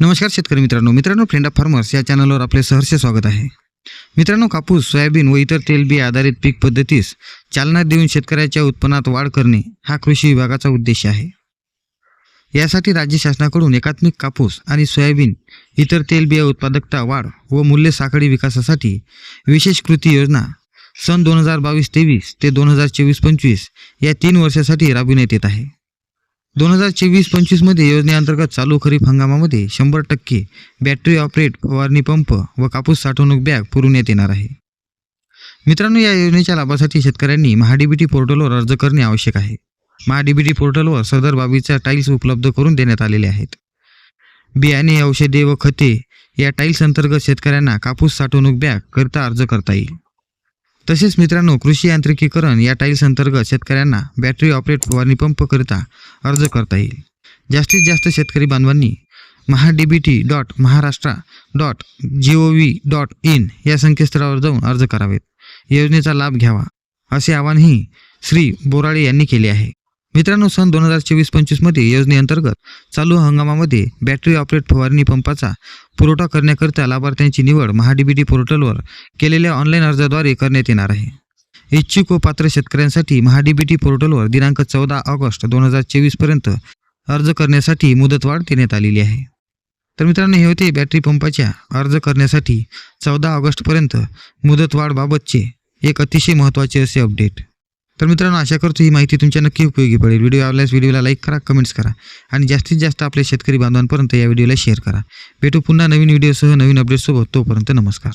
नमस्कार शेतकरी मित्रांनो. मित्रांनो फ्रेंड ऑफ फार्मर्स या चॅनलवर आपले सहर्ष स्वागत आहे. मित्रांनो कापूस सोयाबीन व इतर तेलबिया आधारित पीक पद्धतीस चालना देऊन शेतकऱ्याच्या उत्पन्नात वाढ करणे हा कृषी विभागाचा उद्देश आहे. यासाठी राज्य शासनाकडून एकात्मिक कापूस आणि सोयाबीन इतर तेलबिया उत्पादकता वाढ व मूल्य साखळी विकासासाठी विशेष कृती योजना सन दोन हजार बावीस तेवीस ते दोन हजार चोवीस पंचवीस या तीन वर्षासाठी राबविण्यात येत आहे. दोन हजार चोवीस पंचवीसमध्ये योजनेअंतर्गत चालू खरीप हंगामामध्ये शंभर टक्के बॅटरी ऑपरेट फवारणी पंप व कापूस साठवणूक बॅग पुरवण्यात येणार आहे. मित्रांनो या योजनेच्या लाभासाठी शेतकऱ्यांनी महाडीबीटी पोर्टलवर अर्ज करणे आवश्यक आहे. महाडीबीटी पोर्टलवर सदर बाबीच्या टाईल्स उपलब्ध करून देण्यात आलेले आहेत. बियाणे औषधे व खते या टाईल्स अंतर्गत शेतकऱ्यांना कापूस साठवणूक बॅग करता अर्ज करता येईल. तसेच मित्रांनो कृषी यांत्रिकीकरण या टाईल्स अंतर्गत शेतकऱ्यांना बॅटरी ऑपरेट फवारणी पंप करिता अर्ज करता येईल. जास्तीत जास्त शेतकरी बांधवांनी MahaDBT dot Maharashtra dot G O V dot in या संकेतस्थळावर जाऊन अर्ज करावेत. योजनेचा लाभ घ्यावा असे आवाहनही श्री बोराळे यांनी केले आहे. मित्रांनो सन दोन हजार चोवीस पंचवीसमध्ये योजनेअंतर्गत चालू हंगामामध्ये बॅटरी ऑपरेट फवारणी पंपाचा पुरवठा करण्याकरिता लाभार्थ्यांची निवड महाडीबीटी पोर्टलवर केलेल्या ऑनलाईन अर्जाद्वारे करण्यात येणार आहे. इच्छुक व पात्र शेतकऱ्यांसाठी महाडीबीटी पोर्टलवर दिनांक चौदा ऑगस्ट दोन हजार चोवीसपर्यंत अर्ज करण्यासाठी मुदतवाढ देण्यात आलेली आहे. तर मित्रांनो हे होते बॅटरी पंपाच्या अर्ज करण्यासाठी चौदा ऑगस्टपर्यंत मुदतवाढबाबतचे एक अतिशय महत्त्वाचे असे अपडेट तर मित्रांनो आशा करतो ही माहिती तुमच्या नक्की उपयोगी पडेल. व्हिडिओ आवडल्यास व्हिडिओला लाईक करा कमेंट्स करा आणि जास्तीत जास्त आपल्या शेतकरी बांधवांपर्यंत या व्हिडिओला शेअर करा. भेटू पुन्हा नवीन व्हिडिओसह नवीन अपडेटसोबत तोपर्यंत नमस्कार.